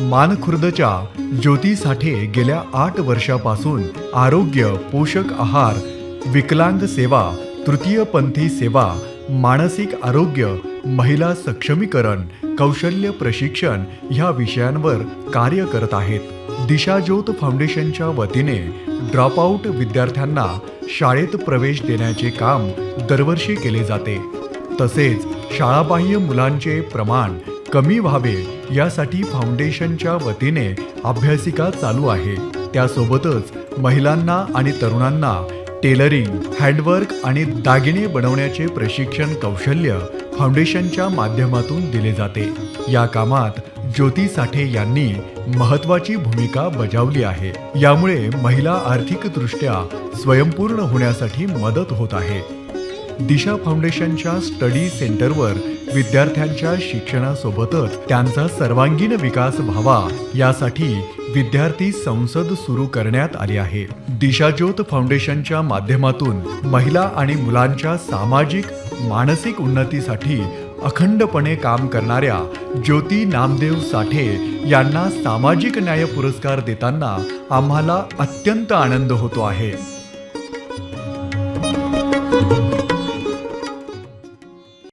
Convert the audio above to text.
मानखुर्दच्या ज्योती साठे गेल्या आठ वर्षापासून आरोग्य पोषक आहार विकलांग सेवा तृतीयपंथी सेवा मानसिक आरोग्य महिला सक्षमीकरण कौशल्य प्रशिक्षण ह्या विषयांवर कार्य करत आहेत. दिशाज्योत फाउंडेशनच्या वतीने ड्रॉपआउट विद्यार्थ्यांना शाळेत प्रवेश देण्याचे काम दरवर्षी केले जाते. तसेच शाळाबाह्य मुलांचे प्रमाण कमी व्हावे यासाठी फाउंडेशनच्या वतीने अभ्यासिका चालू आहे. त्यासोबतच महिलांना आणि तरुणांना टेलरिंग हँडवर्क आणि दागिने बनवण्याचे प्रशिक्षण कौशल्य फाउंडेशनच्या माध्यमातून दिले जाते. या कामात ज्योती साठे यांनी महत्वाची भूमिका बजावली आहे. यामुळे महिला आर्थिकदृष्ट्या स्वयंपूर्ण होण्यासाठी मदत होत आहे. दिशा फाउंडेशनच्या स्टडी सेंटरवर विद्यार्थ्यांच्या शिक्षणासोबतच त्यांचा सर्वांगीण विकास व्हावा यासाठी विद्यार्थी संसद सुरू करण्यात आली आहे. दिशाज्योत फाउंडेशनच्या माध्यमातून महिला आणि मुलांच्या सामाजिक मानसिक उन्नतीसाठी अखंडपणे काम करणाऱ्या ज्योती नामदेव साठे यांना सामाजिक न्याय पुरस्कार देताना आम्हाला अत्यंत आनंद होतो आहे.